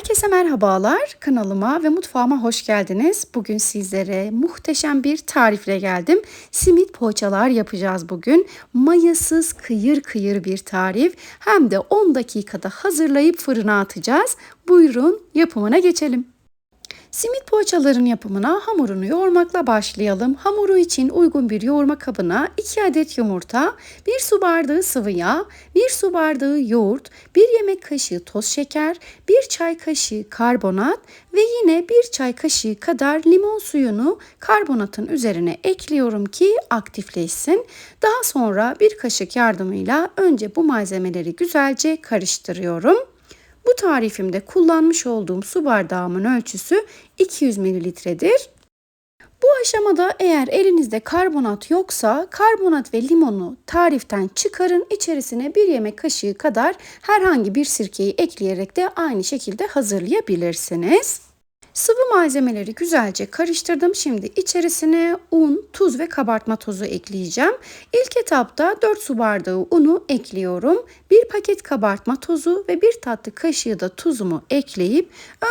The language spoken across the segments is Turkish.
Herkese merhabalar. Kanalıma ve mutfağıma hoş geldiniz. Bugün sizlere muhteşem bir tarifle geldim. Simit poğaçalar yapacağız bugün. Mayasız kıyır kıyır bir tarif. Hem de 10 dakikada hazırlayıp fırına atacağız. Buyurun yapımına geçelim. Simit poğaçaların yapımına hamurunu yoğurmakla başlayalım. Hamuru için uygun bir yoğurma kabına 2 adet yumurta, 1 su bardağı sıvı yağ, 1 su bardağı yoğurt, 1 yemek kaşığı toz şeker, 1 çay kaşığı karbonat ve yine 1 çay kaşığı kadar limon suyunu karbonatın üzerine ekliyorum ki aktifleşsin. Daha sonra bir kaşık yardımıyla önce bu malzemeleri güzelce karıştırıyorum. Bu tarifimde kullanmış olduğum su bardağımın ölçüsü 200 mililitredir. Bu aşamada eğer elinizde karbonat yoksa karbonat ve limonu tariften çıkarın. İçerisine bir yemek kaşığı kadar herhangi bir sirkeyi ekleyerek de aynı şekilde hazırlayabilirsiniz. Sıvı malzemeleri güzelce karıştırdım. Şimdi içerisine un, tuz ve kabartma tozu ekleyeceğim. İlk etapta 4 su bardağı unu ekliyorum. 1 paket kabartma tozu ve 1 tatlı kaşığı da tuzumu ekleyip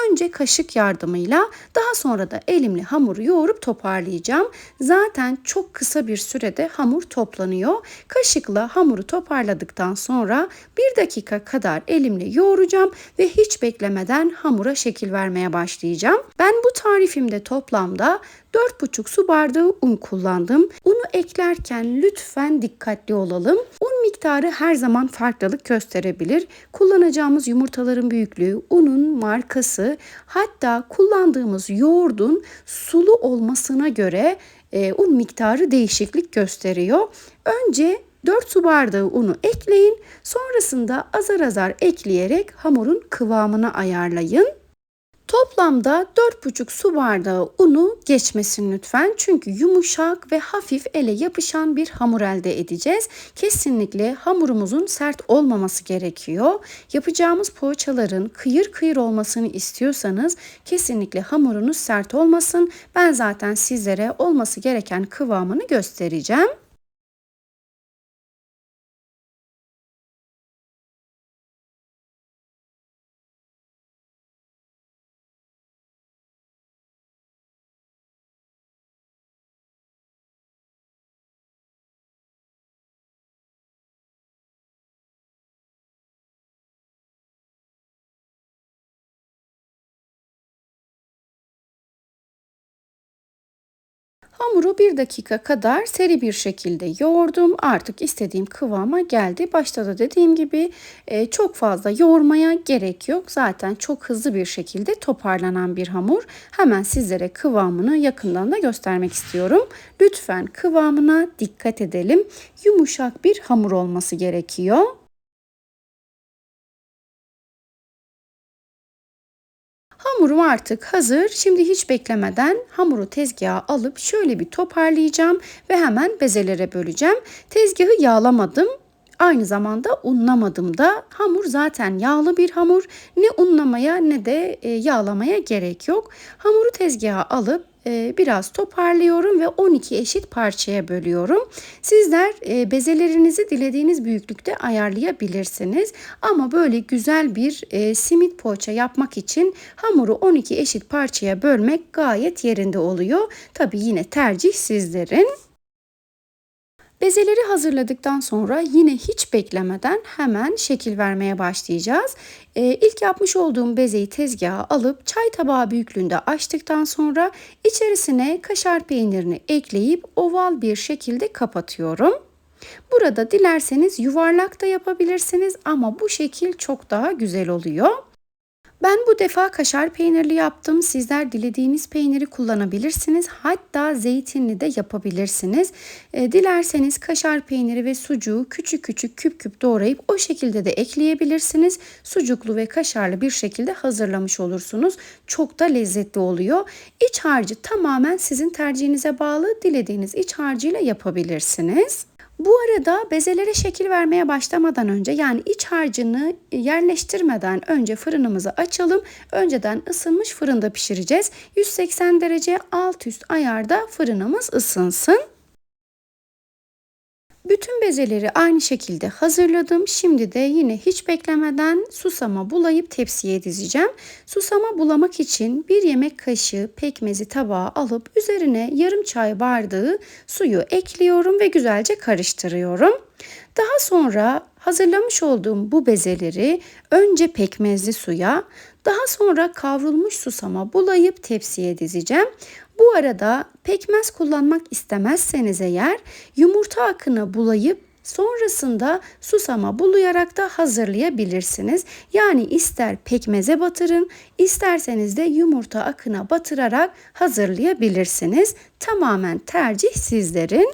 önce kaşık yardımıyla daha sonra da elimle hamuru yoğurup toparlayacağım. Zaten çok kısa bir sürede hamur toplanıyor. Kaşıkla hamuru toparladıktan sonra 1 dakika kadar elimle yoğuracağım ve hiç beklemeden hamura şekil vermeye başlayacağım. Ben bu tarifimde toplamda 4,5 su bardağı un kullandım. Unu eklerken lütfen dikkatli olalım. Un miktarı her zaman farklılık gösterebilir. Kullanacağımız yumurtaların büyüklüğü, unun markası, hatta kullandığımız yoğurdun sulu olmasına göre e, un miktarı değişiklik gösteriyor. Önce 4 su bardağı unu ekleyin. Sonrasında azar azar ekleyerek hamurun kıvamını ayarlayın. Toplamda 4,5 su bardağı unu geçmesin lütfen. Çünkü yumuşak ve hafif ele yapışan bir hamur elde edeceğiz. Kesinlikle hamurumuzun sert olmaması gerekiyor. Yapacağımız poğaçaların kıyır kıyır olmasını istiyorsanız kesinlikle hamurunuz sert olmasın. Ben zaten sizlere olması gereken kıvamını göstereceğim. Hamuru bir dakika kadar seri bir şekilde yoğurdum. Artık istediğim kıvama geldi. Başta da dediğim gibi e, çok fazla yoğurmaya gerek yok. Zaten çok hızlı bir şekilde toparlanan bir hamur. Hemen sizlere kıvamını yakından da göstermek istiyorum. Lütfen kıvamına dikkat edelim. Yumuşak bir hamur olması gerekiyor. Hamurum artık hazır. Şimdi hiç beklemeden hamuru tezgaha alıp şöyle bir toparlayacağım ve hemen bezelere böleceğim. Tezgahı yağlamadım. Aynı zamanda unlamadım da hamur zaten yağlı bir hamur. Ne unlamaya ne de e, yağlamaya gerek yok. Hamuru tezgaha alıp biraz toparlıyorum ve 12 eşit parçaya bölüyorum. Sizler e, bezelerinizi dilediğiniz büyüklükte ayarlayabilirsiniz. Ama böyle güzel bir e, simit poğaça yapmak için hamuru 12 eşit parçaya bölmek gayet yerinde oluyor. Tabi yine tercih sizlerin. Bezeleri hazırladıktan sonra yine hiç beklemeden hemen şekil vermeye başlayacağız. Ee, ilk yapmış olduğum bezeyi tezgaha alıp çay tabağı büyüklüğünde açtıktan sonra içerisine kaşar peynirini ekleyip oval bir şekilde kapatıyorum. Burada dilerseniz yuvarlak da yapabilirsiniz ama bu şekil çok daha güzel oluyor. Ben bu defa kaşar peynirli yaptım. Sizler dilediğiniz peyniri kullanabilirsiniz. Hatta zeytinli de yapabilirsiniz. E, dilerseniz kaşar peyniri ve sucuğu küçük küçük küp küp doğrayıp o şekilde de ekleyebilirsiniz. Sucuklu ve kaşarlı bir şekilde hazırlamış olursunuz. Çok da lezzetli oluyor. İç harcı tamamen sizin tercihinize bağlı. Dilediğiniz iç harcıyla yapabilirsiniz. Bu arada bezelere şekil vermeye başlamadan önce yani iç harcını yerleştirmeden önce fırınımızı açalım. Önceden ısınmış fırında pişireceğiz. 180 derece alt üst ayarda fırınımız ısınsın. Bütün bezeleri aynı şekilde hazırladım. Şimdi de yine hiç beklemeden susama bulayıp tepsiye dizeceğim. Susama bulamak için bir yemek kaşığı pekmezi tabağa alıp üzerine yarım çay bardağı suyu ekliyorum ve güzelce karıştırıyorum. Daha sonra hazırlamış olduğum bu bezeleri önce pekmezli suya, daha sonra kavrulmuş susama bulayıp tepsiye dizeceğim. Bu arada pekmez kullanmak istemezseniz eğer yumurta akını bulayıp Sonrasında susama bulayarak da hazırlayabilirsiniz. Yani ister pekmeze batırın, isterseniz de yumurta akına batırarak hazırlayabilirsiniz. Tamamen tercih sizlerin.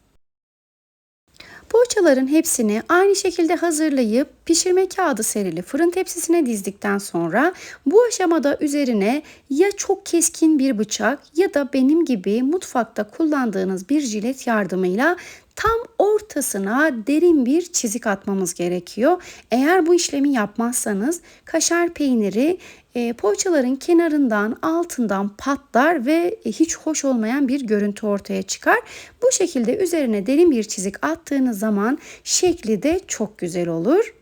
Poğaçaların hepsini aynı şekilde hazırlayıp pişirme kağıdı serili fırın tepsisine dizdikten sonra bu aşamada üzerine ya çok keskin bir bıçak ya da benim gibi mutfakta kullandığınız bir jilet yardımıyla tam ortasına derin bir çizik atmamız gerekiyor. Eğer bu işlemi yapmazsanız kaşar peyniri e, poğaçaların kenarından altından patlar ve hiç hoş olmayan bir görüntü ortaya çıkar. Bu şekilde üzerine derin bir çizik attığınız zaman şekli de çok güzel olur.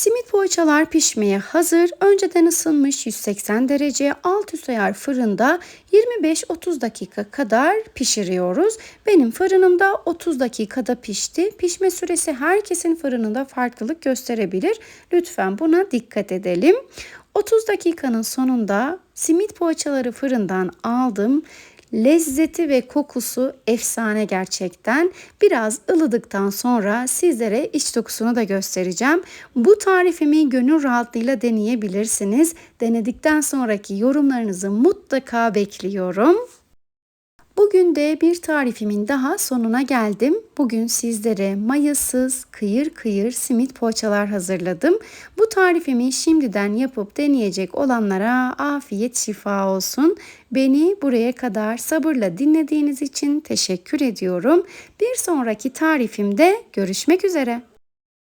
Simit poğaçalar pişmeye hazır. Önceden ısınmış 180 derece alt üst ayar fırında 25-30 dakika kadar pişiriyoruz. Benim fırınımda 30 dakikada pişti. Pişme süresi herkesin fırınında farklılık gösterebilir. Lütfen buna dikkat edelim. 30 dakikanın sonunda simit poğaçaları fırından aldım. Lezzeti ve kokusu efsane gerçekten. Biraz ılıdıktan sonra sizlere iç dokusunu da göstereceğim. Bu tarifimi gönül rahatlığıyla deneyebilirsiniz. Denedikten sonraki yorumlarınızı mutlaka bekliyorum. Bugün de bir tarifimin daha sonuna geldim. Bugün sizlere mayasız, kıyır kıyır simit poğaçalar hazırladım. Bu tarifimi şimdiden yapıp deneyecek olanlara afiyet şifa olsun. Beni buraya kadar sabırla dinlediğiniz için teşekkür ediyorum. Bir sonraki tarifimde görüşmek üzere.